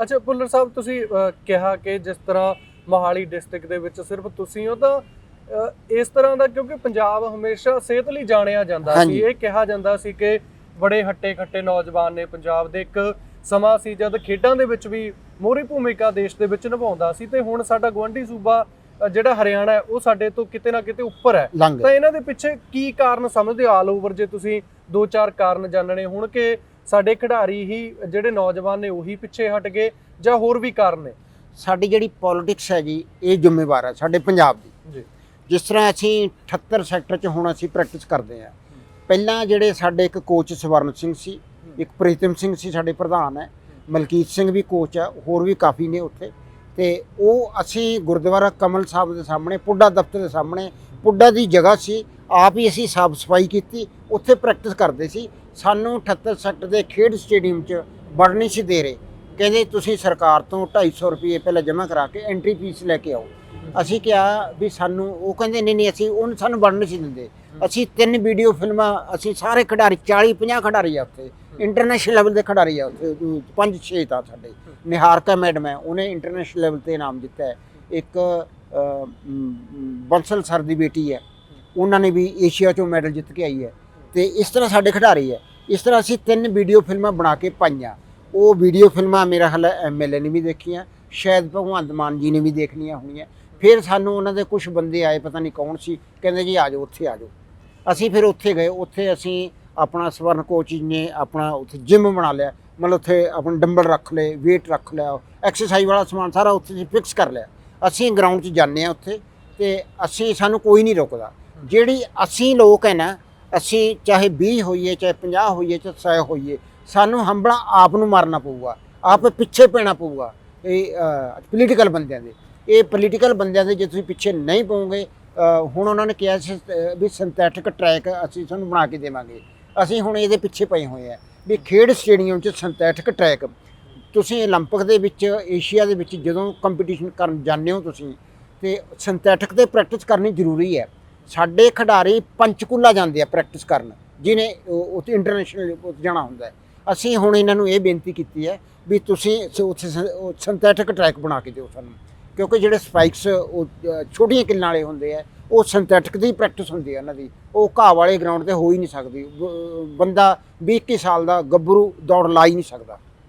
ਅੱਛਾ ਭੁੱਲਰ ਸਾਹਿਬ ਤੁਸੀਂ ਅਹ, ਕਿਹਾ ਕਿ ਜਿਸ ਤਰ੍ਹਾਂ ਮੋਹਾਲੀ ਡਿਸਟ੍ਰਿਕਟ ਦੇ ਵਿੱਚ ਸਿਰਫ ਤੁਸੀਂ ਹੋ ਤਾਂ ਅਹ, ਇਸ ਤਰ੍ਹਾਂ ਦਾ ਕਿਉਂਕਿ ਪੰਜਾਬ ਹਮੇਸ਼ਾ ਸਿਹਤ ਲਈ ਜਾਣਿਆ ਜਾਂਦਾ ਸੀ। ਹਾਂਜੀ। ਇਹ ਕਿਹਾ ਜਾਂਦਾ ਸੀ ਕਿ ਬੜੇ ਹੱਟੇ ਖੱਟੇ ਨੌਜਵਾਨ ਨੇ ਪੰਜਾਬ ਦੇ ਇੱਕ ਸਮਾਂ ਸੀ ਜਦ ਖੇਡਾਂ ਦੇ ਵਿੱਚ ਵੀ ਮੋਹਰੀ ਭੂਮਿਕਾ ਦੇਸ਼ ਦੇ ਵਿੱਚ ਨਿਭਾਉਂਦਾ ਸੀ ਤੇ ਹੁਣ ਸਾਡਾ ਗਵੰਡੀ ਸੂਬਾ ਜਿਹੜਾ ਹਰਿਆਣਾ ਹੈ ਉਹ ਸਾਡੇ ਤੋਂ ਕਿਤੇ ਨਾ ਕਿਤੇ ਉੱਪਰ ਹੈ। ਲੰਘ ਤਾਂ ਇਹਨਾਂ ਦੇ ਪਿੱਛੇ ਕੀ ਕਾਰਨ ਸਮਝਦੇ ਆਲ ਓਵਰ ਜੇ ਤੁਸੀਂ ਦੋ ਚਾਰ ਕਾਰਨ ਜਾਣਨੇ ਹੁਣ ਕਿ ਸਾਡੇ ਖਿਡਾਰੀ ਹੀ ਜਿਹੜੇ ਨੌਜਵਾਨ ਨੇ ਉਹੀ ਪਿੱਛੇ ਹਟ ਗਏ ਜਾਂ ਹੋਰ ਵੀ ਕਾਰਨ ਨੇ? ਸਾਡੀ ਜਿਹੜੀ ਪੋਲਿਟਿਕਸ ਹੈ ਜੀ ਇਹ ਜ਼ਿੰਮੇਵਾਰ ਹੈ ਸਾਡੇ ਪੰਜਾਬ ਦੀ। ਜੀ। ਜਿਸ ਤਰ੍ਹਾਂ ਅਸੀਂ 78 ਸੈਕਟਰ 'ਚ ਹੁਣ ਅਸੀਂ ਪ੍ਰੈਕਟਿਸ ਕਰਦੇ ਆ ਪਹਿਲਾਂ ਜਿਹੜੇ ਸਾਡੇ ਇੱਕ ਕੋਚ ਸਵਰਨ ਸਿੰਘ ਸੀ ਇੱਕ ਪ੍ਰੀਤਮ ਸਿੰਘ ਸੀ ਸਾਡੇ ਪ੍ਰਧਾਨ ਹੈ ਮਲਕੀਤ ਸਿੰਘ ਵੀ ਕੋਚ ਹੈ ਹੋਰ ਵੀ ਕਾਫੀ ਨੇ ਉੱਥੇ। ਤੇ ਉਹ ਅਸੀਂ ਗੁਰਦੁਆਰਾ ਕਮਲ ਸਾਹਿਬ ਦੇ ਸਾਹਮਣੇ ਪੁੱਡਾ ਦਫ਼ਤਰ ਦੇ ਸਾਹਮਣੇ ਪੁੱਡਾ ਦੀ ਜਗ੍ਹਾ ਸੀ ਆਪ ਹੀ ਅਸੀਂ ਸਾਫ਼ ਸਫ਼ਾਈ ਕੀਤੀ ਉੱਥੇ ਪ੍ਰੈਕਟਿਸ ਕਰਦੇ ਸੀ। ਸਾਨੂੰ 78 ਸੈਕਟਰ ਦੇ ਖੇਡ ਸਟੇਡੀਅਮ 'ਚ ਵੜ ਨਹੀਂ ਸੀ ਦੇ ਰਹੇ। ਕਹਿੰਦੇ ਤੁਸੀਂ ਸਰਕਾਰ ਤੋਂ 250 ਰੁਪਏ ਪਹਿਲਾਂ ਜਮ੍ਹਾਂ ਕਰਾ ਕੇ ਐਂਟਰੀ ਫੀਸ ਲੈ ਕੇ ਆਓ। ਅਸੀਂ ਕਿਹਾ ਵੀ ਸਾਨੂੰ, ਉਹ ਕਹਿੰਦੇ, ਨਹੀਂ ਨਹੀਂ, ਅਸੀਂ ਉਹਨੂੰ ਸਾਨੂੰ ਵੜਨ ਨਹੀਂ ਸੀ ਦਿੰਦੇ। ਅਸੀਂ ਤਿੰਨ ਵੀਡੀਓ ਫਿਲਮਾਂ, ਅਸੀਂ ਸਾਰੇ ਖਿਡਾਰੀ 40 50 ਖਿਡਾਰੀ ਆ ਉੱਥੇ। ਇੰਟਰਨੈਸ਼ਨਲ ਲੈਵਲ ਦੇ ਖਿਡਾਰੀ ਆ ਉੱਥੇ ਪੰਜ, ਛੇ ਤਾਂ ਸਾਡੇ। ਨਿਹਾਰਕਾ ਮੈਡਮ ਹੈ, ਉਹਨੇ ਇੰਟਰਨੈਸ਼ਨਲ ਲੈਵਲ ਤੇ ਨਾਮ ਦਿੱਤਾ ਹੈ। ਇੱਕ ਬੰਸਲ ਸਰ ਦੀ ਬੇਟੀ ਹੈ। ਉਹਨਾਂ ਨੇ ਵੀ ਏਸ਼ੀਆ ਚੋਂ ਮੈਡਲ ਜਿੱਤ ਕੇ ਆਈ ਹੈ। ਤੇ ਇਸ ਤਰ੍ਹਾਂ ਸਾਡੇ ਖਿਡਾਰੀ ਹੈ। ਇਸ ਤਰ੍ਹਾਂ ਅਸੀਂ ਤਿੰਨ ਵੀਡੀਓ ਫਿਲਮਾਂ ਬਣਾ ਕੇ ਪਾਈਆਂ। ਉਹ ਵੀਡੀਓ ਫਿਲਮਾਂ ਮੇਰਾ ਹਾਲ ਐਮਐਲਏ ਨੇ ਵੀ ਦੇਖੀਆਂ, ਸ਼ਾਇਦ ਭਗਵੰਤ ਮਾਨ ਜੀ ਨੇ ਵੀ ਦੇਖਣੀਆਂ ਹੋਣੀਆਂ। ਫਿਰ ਸਾਨੂੰ ਉਹਨਾਂ ਦੇ ਕੁਝ ਬੰਦੇ ਆਏ, ਪਤਾ ਨਹੀਂ ਕੌਣ ਸੀ, ਕਹਿੰਦੇ ਜੀ ਆ ਜਾਓ, ਉੱਥੇ ਆ ਜਾਓ। ਅਸੀਂ ਫਿਰ ਉੱਥੇ ਗਏ, ਉੱਥੇ ਅਸੀਂ ਆਪਣਾ ਸਵਰਨ ਕੋਚ ਨੇ ਆਪਣਾ ਉੱਥੇ ਜਿਮ ਬਣਾ ਲਿਆ। ਮਤਲਬ ਉੱਥੇ ਆਪਣਾ ਡੰਬਲ ਰੱਖ ਲਏ, weight ਰੱਖ ਲਿਆ ਐਕਸਰਸਾਈਜ਼ ਵਾਲਾ ਸਮਾਨ ਸਾਰਾ ਉੱਥੇ ਅਸੀਂ ਫਿਕਸ ਕਰ ਲਿਆ। ਅਸੀਂ ਗਰਾਊਂਡ 'ਚ ਜਾਂਦੇ ਆ ਉੱਥੇ ਤੇ ਅਸੀਂ, ਸਾਨੂੰ ਕੋਈ ਨਹੀਂ ਰੋਕਦਾ। ਜਿਹੜੀ ਅਸੀਂ ਲੋਕ ਹੈ ਨਾ ਅਸੀਂ ਚਾਹੇ 20 ਹੋਈਏ ਚਾਹੇ 50 ਹੋਈਏ ਚਾਹੇ 100 ਹੋਈਏ ਸਾਨੂੰ ਹੰਬਲਾ ਆਪ ਨੂੰ ਮਾਰਨਾ ਪਊਗਾ ਆਪ ਪਿੱਛੇ ਪੈਣਾ ਪਊਗਾ ਇਹ ਪੋਲੀਟੀਕਲ ਬੰਦਿਆਂ ਦੇ ਇਹ ਪੋਲੀਟੀਕਲ ਬੰਦਿਆਂ ਦੇ ਜੇ ਤੁਸੀਂ ਪਿੱਛੇ ਨਹੀਂ ਪਓਗੇ ਅ, ਹੁਣ ਉਹਨਾਂ ਨੇ ਕਿਹਾ ਸੀ ਅ, ਵੀ ਸਿੰਥੈਟਿਕ ਟਰੈਕ ਅਸੀਂ ਤੁਹਾਨੂੰ ਬਣਾ ਕੇ ਦੇਵਾਂਗੇ ਅਸੀਂ ਹੁਣ ਇਹਦੇ ਪਿੱਛੇ ਪਏ ਹੋਏ ਆ ਵੀ ਖੇਡ ਸਟੇਡੀਅਮ 'ਚ ਸਿੰਥੈਟਿਕ ਟਰੈਕ ਤੁਸੀਂ 올림픽 ਦੇ ਵਿੱਚ ਏਸ਼ੀਆ ਦੇ ਵਿੱਚ ਜਦੋਂ ਕੰਪੀਟੀਸ਼ਨ ਕਰਨ ਜਾਂਦੇ ਹੋ ਤੁਸੀਂ ਤੇ ਸਿੰਥੈਟਿਕ ਤੇ ਪ੍ਰੈਕਟਿਸ ਕਰਨੀ ਜ਼ਰੂਰੀ ਹੈ ਸਾਡੇ ਖਿਡਾਰੀ ਪੰਚਕੂਲਾ ਜਾਂਦੇ ਆ ਪ੍ਰੈਕਟਿਸ ਕਰਨ, ਜਿਹਨੇ ਉੱਥੇ ਇੰਟਰਨੈਸ਼ਨਲ ਜਾਣਾ ਹੁੰਦਾ ਹੈ। ਅਸੀਂ ਹੁਣ ਇਹਨਾਂ ਨੂੰ ਇਹ ਬੇਨਤੀ ਕੀਤੀ ਹੈ ਵੀ ਤੁਸੀਂ ਸ- ਉੱਥੇ ਸਿੰਥੈਟਿਕ ਟਰੈਕ ਬਣਾ ਕੇ ਦਿਓ ਸਾਨੂੰ। ਕਿਉਂਕਿ ਜਿਹੜੇ ਸਪਾਈਕਸ ਉਹ ਛੋਟੀਆਂ ਕਿੱਲਾਂ ਵਾਲੇ ਹੁੰਦੇ ਆ, ਉਹ ਸਿੰਥੈਟਿਕ ਦੀ ਪ੍ਰੈਕਟਿਸ ਹੁੰਦੀ ਹੈ ਉਹਨਾਂ ਦੀ। ਉਹ ਘਾਹ ਵਾਲੇ ਗਰਾਊਂਡ ਤੇ ਹੋ ਹੀ ਨਹੀਂ ਸਕਦੀ। ਬੰਦਾ 20 21 ਸਾਲ ਦਾ ਗੱਭਰੂ ਦੌੜ ਲਾ ਹੀ ਨਹੀਂ ਸਕਦਾ।